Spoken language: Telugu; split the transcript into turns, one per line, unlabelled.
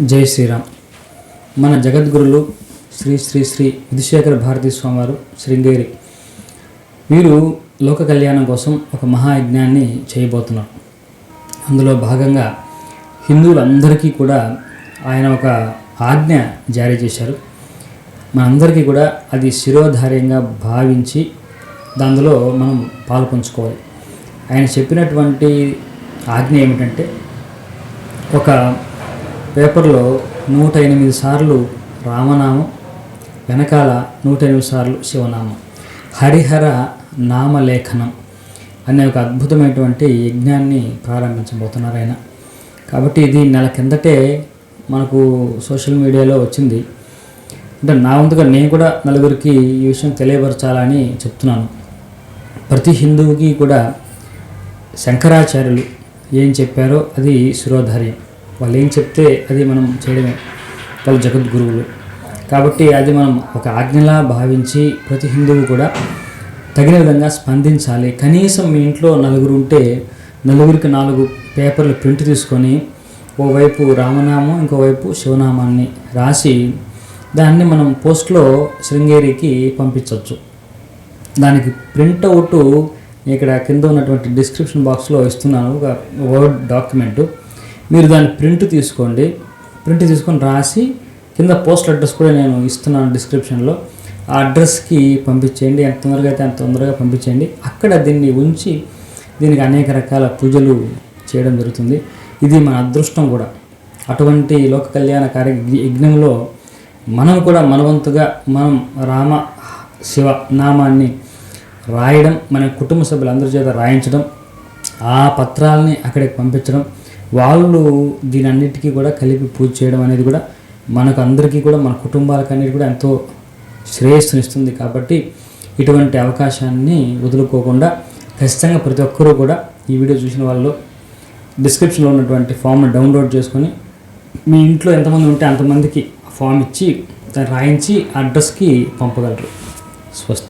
జై శ్రీరామ్. మన జగద్గురులు శ్రీ శ్రీ శ్రీ విధుశేఖర భారతీ స్వామివారు శృంగేరి. వీరు లోక కళ్యాణం కోసం ఒక మహాయజ్ఞాన్ని చేయబోతున్నారు. అందులో భాగంగా హిందువులందరికీ కూడా ఆయన ఒక ఆజ్ఞ జారీ చేశారు. మనందరికీ కూడా అది శిరోధార్యంగా భావించి దానిలో మనం పాల్పంచుకోవాలి. ఆయన చెప్పినటువంటి ఆజ్ఞ ఏమిటంటే ఒక పేపర్లో నూట ఎనిమిది సార్లు రామనామం వెనకాల నూట ఎనిమిది సార్లు శివనామం. హరిహర నామలేఖనం అనే ఒక అద్భుతమైనటువంటి యజ్ఞాన్ని ప్రారంభించబోతున్నారు ఆయన. కాబట్టి ఇది నెల కిందటే మనకు సోషల్ మీడియాలో వచ్చింది. అంటే నా వంతుగా నేను కూడా నలుగురికి ఈ విషయం తెలియపరచాలని చెప్తున్నాను. ప్రతి హిందువుకి కూడా శంకరాచార్యులు ఏం చెప్పారో అది శిరోధార్యం. వాళ్ళు ఏం చెప్తే అది మనం చేయడమే. వాళ్ళు జగద్గురువులు. కాబట్టి అది మనం ఒక ఆజ్ఞలా భావించి ప్రతి హిందువు కూడా తగిన విధంగా స్పందించాలి. కనీసం మీ ఇంట్లో నలుగురు ఉంటే నలుగురికి నాలుగు పేపర్లు ప్రింట్ తీసుకొని ఓవైపు రామనామం ఇంకోవైపు శివనామాన్ని రాసి దాన్ని మనం పోస్ట్లో శృంగేరికి పంపించవచ్చు దానికి ప్రింట్ అవుట్ ఇక్కడ కింద ఉన్నటువంటి డిస్క్రిప్షన్ బాక్స్లో ఇస్తున్నాను ఒక వర్డ్ డాక్యుమెంట్. మీరు దాని ప్రింట్ తీసుకోండి. ప్రింట్ తీసుకొని రాసి కింద పోస్టల్ అడ్రస్ కూడా నేను ఇస్తున్నాను డిస్క్రిప్షన్లో. ఆ అడ్రస్కి పంపించేయండి. ఎంత తొందరగా అయితే అంత తొందరగా పంపించేయండి. అక్కడ దీన్ని ఉంచి దీనికి అనేక రకాల పూజలు చేయడం జరుగుతుంది. ఇది మన అదృష్టం కూడా. అటువంటి లోక కళ్యాణ కార్య యజ్ఞంలో మనం కూడా మనవంతుగా మనం రామ శివ నామాన్ని రాయడం మన కుటుంబ సభ్యులందరి చేత రాయించడం ఆ పత్రాలని అక్కడికి పంపించడం వాళ్ళు దీని అన్నిటికీ కూడా కలిపి పూజ చేయడం అనేది కూడా మనకు అందరికీ కూడా మన కుటుంబాలకు అనేది కూడా ఎంతో శ్రేయస్సునిస్తుంది కాబట్టి ఇటువంటి అవకాశాన్ని వదులుకోకుండా ఖచ్చితంగా ప్రతి ఒక్కరూ కూడా ఈ వీడియో చూసిన వాళ్ళు డిస్క్రిప్షన్లో ఉన్నటువంటి ఫామ్ని డౌన్లోడ్ చేసుకొని మీ ఇంట్లో ఎంతమంది ఉంటే అంతమందికి ఫామ్ ఇచ్చి దాన్ని రాయించి అడ్రస్కి పంపగలరు. స్వస్తి